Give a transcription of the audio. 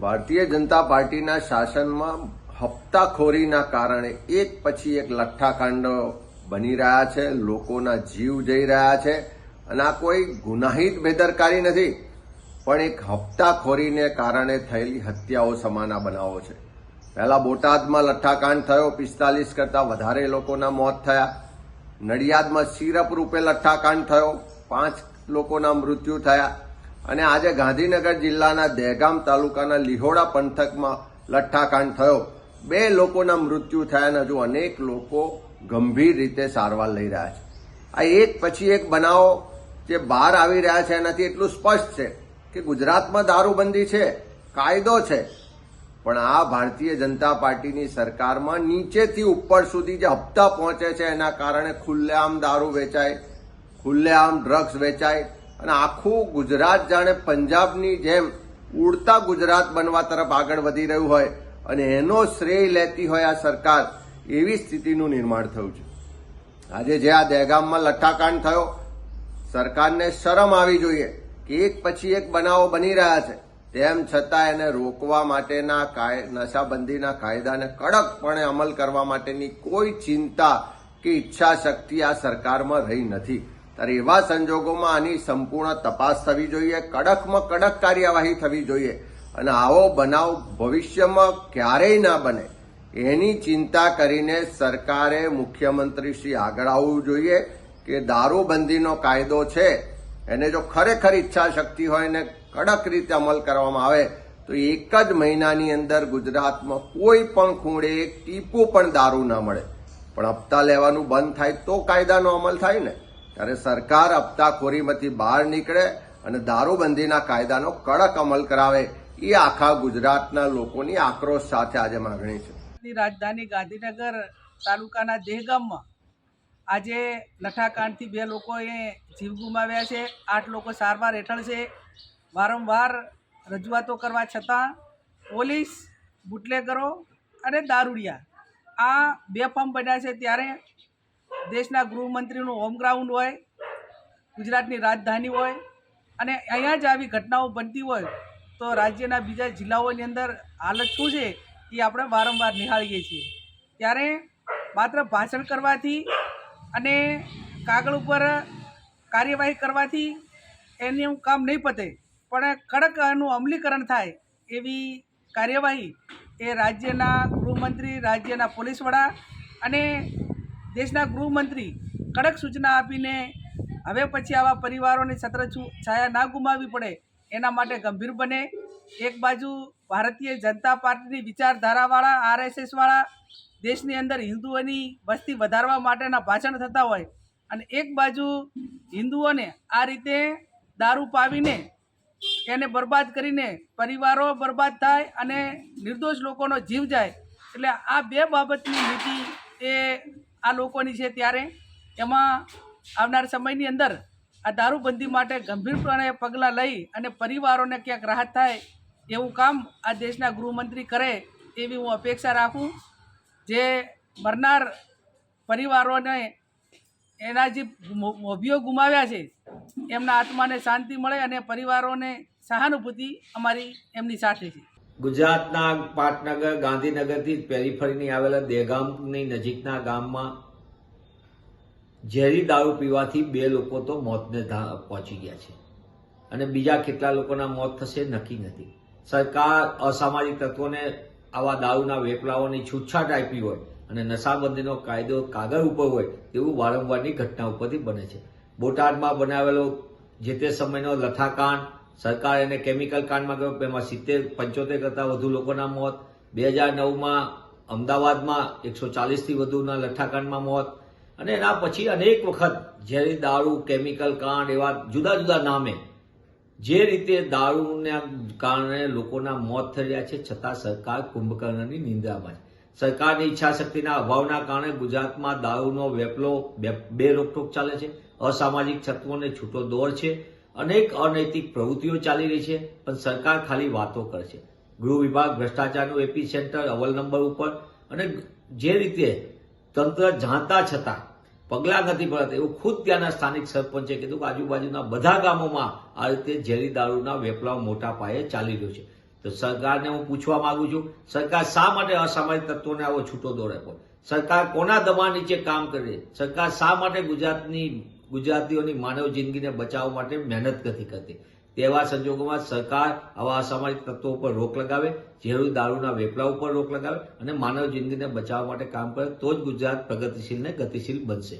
ભારતીય જનતા પાર્ટીના શાસનમાં હપ્તાખોરીના કારણે એક પછી એક લઠ્ઠાકાંડો બની રહ્યા છે, લોકોના જીવ જઈ રહ્યા છે અને આ કોઈ ગુનાહિત બેદરકારી નથી, પણ એક હપ્તાખોરીને કારણે થયેલી હત્યાઓ સમાના બનાવો છે. પહેલા બોટાદમાં લઠ્ઠાકાંડ થયો, પિસ્તાલીસ કરતાં વધારે લોકોના મોત થયા. નડિયાદમાં સિરપ રૂપે લઠ્ઠાકાંડ થયો, પાંચ લોકોના મૃત્યુ થયા. અને આજે ગાંધીનગર જિલ્લાના દહેગામ તાલુકાના લિહોડા પંથકમાં લઠ્ઠાકાંડ થયો. બે લોકોના મૃત્યુ થયા અને હજુ અનેક લોકો ગંભીર રીતે સારવાર લઈ રહ્યા છે. આ એક પછી એક બનાવો જે બહાર આવી રહ્યા છે એનાથી એટલું સ્પષ્ટ છે કે ગુજરાતમાં દારૂબંધી છે, કાયદો છે, પણ આ ભારતીય જનતા પાર્ટીની સરકારમાં નીચેથી ઉપર સુધી જે હપ્તા પહોંચે છે એના કારણે ખુલ્લેઆમ દારૂ વેચાય, ખુલ્લેઆમ ડ્રગ્સ વેચાય અને આખું ગુજરાત જાણે પંજાબની જેમ ઉડતા ગુજરાત બનવા તરફ આગળ વધી રહ્યું હોય અને એનો શ્રેય લેતી હોય આ સરકાર, એવી સ્થિતિનું નિર્માણ થયું છે. આજે જે આ દહેગામમાં લઠ્ઠાકાંડ થયો, સરકારને શરમ આવી જોઈએ કે એક પછી એક બનાવો બની રહ્યા છે. તેમ છતાં એને રોકવા માટેના નશાબંધીના કાયદાને કડકપણે અમલ કરવા માટેની કોઈ ચિંતા કે ઈચ્છા શક્તિ આ સરકારમાં રહી નથી. ત્યારે એવા સંજોગોમાં આની સંપૂર્ણ તપાસ થવી જોઈએ, કડકમાં કડક કાર્યવાહી થવી જોઈએ અને આવો બનાવ ભવિષ્યમાં ક્યારેય ના બને એની ચિંતા કરીને સરકારે મુખ્યમંત્રી શ્રી આગળ આવવું જોઈએ કે દારૂબંધીનો કાયદો છે, એને જો ખરેખર ઈચ્છા શક્તિ હોય ને કડક રીતે અમલ કરવામાં આવે, તો એક જ મહિનાની અંદર ગુજરાતમાં કોઈ પણ ખૂણે એક ટીપું પણ દારૂ ના મળે. પણ હપ્તા લેવાનું બંધ થાય તો કાયદાનો અમલ થાય ને. ત્યારે સરકાર હપ્તાખોરીમાંથી બહાર નીકળે અને દારૂબંધીના કાયદાનો કડક અમલ કરાવે. એ આખા ગુજરાતના લોકોની આક્રોશ સાથે આજે માગણી છે. રાજધાની ગાંધીનગર તાલુકાના દેહગામમાં આજે નઠાકાંડથી બે લોકોએ જીવ ગુમાવ્યા છે, આઠ લોકો સારવાર હેઠળ છે. વારંવાર રજૂઆતો કરવા છતાં પોલીસ બુટલેગરો અને દારૂડિયા આ બે ફોર્મ બન્યા છે ત્યારે દેશના ગૃહમંત્રીનું હોમ ગ્રાઉન્ડ હોય, ગુજરાતની રાજધાની હોય, અને અહીંયા જ આવી ઘટનાઓ બનતી હોય, તો રાજ્યના બીજા જિલ્લાઓની અંદર હાલત શું છે એ આપણે વારંવાર નિહાળીએ છીએ. ત્યારે માત્ર ભાષણ કરવાથી અને કાગળ ઉપર કાર્યવાહી કરવાથી એનું કામ નહીં પતે, પણ કડક એનું અમલીકરણ થાય એવી કાર્યવાહી એ રાજ્યના ગૃહમંત્રી, રાજ્યના પોલીસ વડા અને દેશના ગૃહમંત્રી કડક સૂચના આપીને હવે પછી આવા પરિવારોને છત્ર છુ- છાયા ના ગુમાવવી પડે એના માટે ગંભીર બને. એક બાજુ ભારતીય જનતા પાર્ટીની વિચારધારાવાળા, આરએસએસવાળા દેશની અંદર હિન્દુઓની વસ્તી વધારવા માટેના ભાષણ થતા હોય અને એક બાજુ હિન્દુઓને આ રીતે દારૂ પાવીને એને બરબાદ કરીને પરિવારો બરબાદ થાય અને નિર્દોષ લોકોનો જીવ જાય. એટલે આ બે બાબતની નીતિ એ આ લોકોની છે ત્યારે એમાં આવનાર સમયની અંદર આ દારૂબંધી માટે ગંભીરપણે પગલાં લઈ અને પરિવારોને ક્યાંક રાહત થાય એવું કામ આ દેશના ગૃહમંત્રી કરે એવી હું અપેક્ષા રાખું. જે મરનાર પરિવારોને એના જે મોભીઓ ગુમાવ્યા છે, એમના આત્માને શાંતિ મળે અને પરિવારોને સહાનુભૂતિ અમારી એમની સાથે છે. ગુજરાતના પાટનગર, ગાંધીનગરથી પેરીફરીની આવેલા દેગામની નજીકના ગામમાં ઝેરી દારૂ પીવાથી બે લોકો તો મોતને પહોંચી ગયા છે. અને બીજા કેટલા લોકોના મોત થશે નક્કી નથી. સરકાર અસામાજિક તત્વોને આવા દારૂના વેપલાઓની છૂટછાટ આપી હોય અને નશાબંધીનો કાયદો કાગળ ઉપર હોય તેવું વારંવારની ઘટના ઉપરથી બને છે. બોટાદમાં બનાવેલો જે તે સમયનો લઠાકાંડ સરકાર એને કેમિકલ કાંડમાં ગયો એમાં સિત્તેર, પંચોતેર કરતાં વધુ લોકોના મોત. બે હજાર નવમાં અમદાવાદમાં એકસો ચાલીસથી વધુના લઠ્ઠાકાંડમાં મોત. અને એના પછી અનેક વખત ઝેરી દારૂ, કેમિકલ કાંડ એવા જુદા જુદા નામે જે રીતે દારૂના કારણે લોકોના મોત થઈ રહ્યા છે, છતાં સરકાર કુંભકર્ણની નિંદ્રામાં છે. સરકારની ઈચ્છા શક્તિના અભાવના કારણે ગુજરાતમાં દારૂનો વેપલો બે રોકટોક ચાલે છે. અસામાજિક તત્વોને છૂટો દોર છે. અનેક અનૈતિક પ્રવૃત્તિઓ ચાલી રહી છે, પણ સરકાર ખાલી વાતો કરે છે. ગૃહ વિભાગ, ભ્રષ્ટાચારનું એપી સેન્ટર અવલ નંબર ઉપર અને જે રીતે તંત્ર જાણતા છતાં પગલાં નથી ભરાતા, એવું ખુદ ત્યાંના સ્થાનિક સરપંચે કીધું કે આજુબાજુના બધા ગામોમાં આ રીતે ઝેરી દારૂના વેપલાવ મોટા પાયે ચાલી રહ્યો છે. તો સરકારને હું પૂછવા માંગુ છું, સરકાર શા માટે અસામાજિક તત્વોને આવો છૂટો દોરે સરકાર કોના દબાણ નીચે કામ કરે? સરકાર શા માટે ગુજરાતની ગુજરાતીઓની માનવ જિંદગીને બચાવવા માટે મહેનત નથી કરતી. તેવા સંજોગોમાં સરકાર આવા અસામાજિક તત્વો ઉપર રોક લગાવે ઝેરું દારૂના વેપલા ઉપર રોક લગાવે અને માનવ જિંદગીને બચાવવા માટે કામ કરે, તો જ ગુજરાત પ્રગતિશીલ ને ગતિશીલ બનશે.